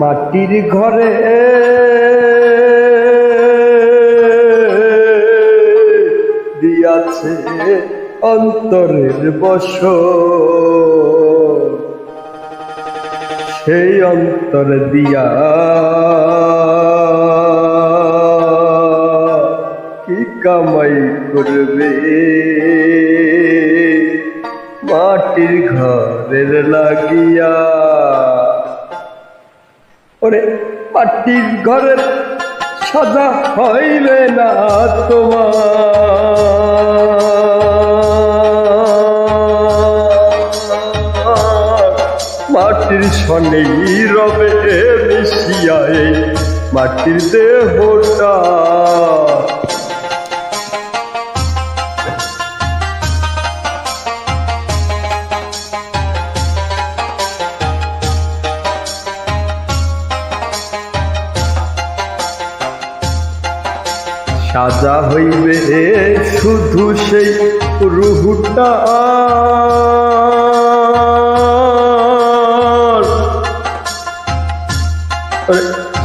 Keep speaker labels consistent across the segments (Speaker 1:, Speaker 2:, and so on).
Speaker 1: মাটির ঘরে দিয়াছে অন্তরের বস সেই অন্তর দিয়া কি কামাই করবে? মাটির ঘরের লাগিয়া ওরে পাটির ঘরের সাদা হইবে না তোমার। মাটির সনে রবে মিশিয়ায় মাটির দেহটা সাজা হইবে শুধু সেই রুহুটা।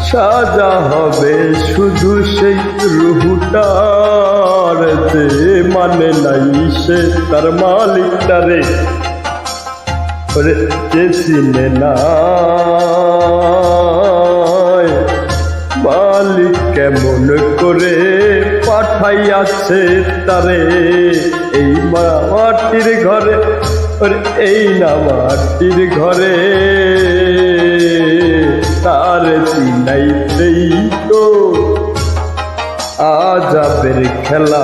Speaker 1: সাজা হবে শুধু সেই রুহুটার যে মানে নাই সে তার মালিকটারে যে চিনে না? পাঠাইয়াছে তারে। এই মাটির ঘরে এই না মাটির ঘরে। তার চিনাইতেই তো আজাবের খেলা।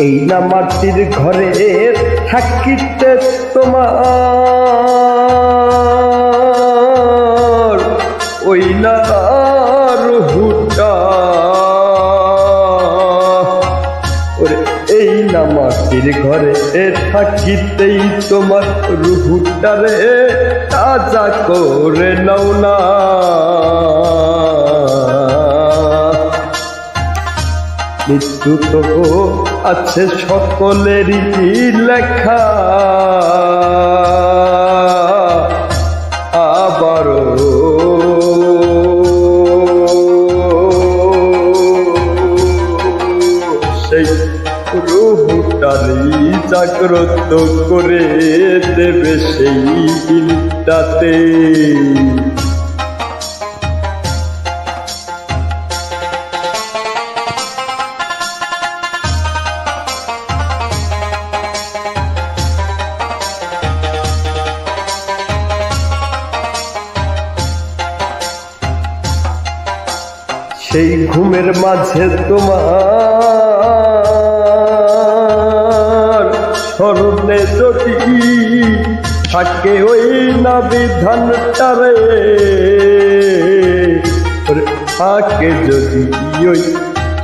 Speaker 1: এই না মাটির ঘরে থাকিতে তোমার ওই না রুহুটা ওরে, এই না মাটির ঘরে থাকিতেই তোমার রুহুটারে তাজা করে নাও না। মৃত্যু তো আছে সকলেরই লেখা? আবারও সেই রুহুটারি জাগ্রত করে দেবে সেই দিনটাতে। সেই ঘুমের মাঝে তোমার স্মরণে যদি থাকে ওই না বিধানটারে থাকে যদি ওই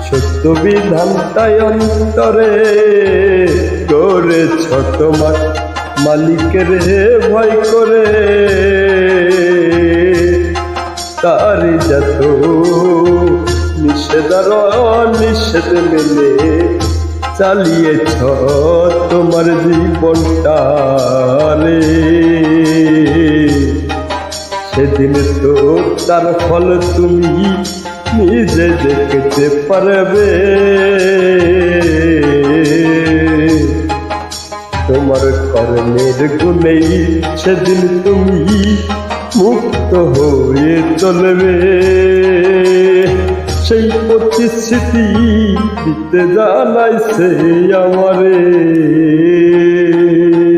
Speaker 1: সত্য বিধানটাই অন্তরে করেছ তোমার মালিকের ভয় করে, তার যত নিষেধার নিষেধ মেলে চালিয়েছ তোমার জীবনটা রে সেদিন তো তার ফল তুমি নিজে দেখতে পারবে। তোমার কর্মের গুণেই সেদিন তুমি মুক্ত হয়ে চলবে। সেই প্রতিশ্রুতি দিতে জানাইছে আমারে।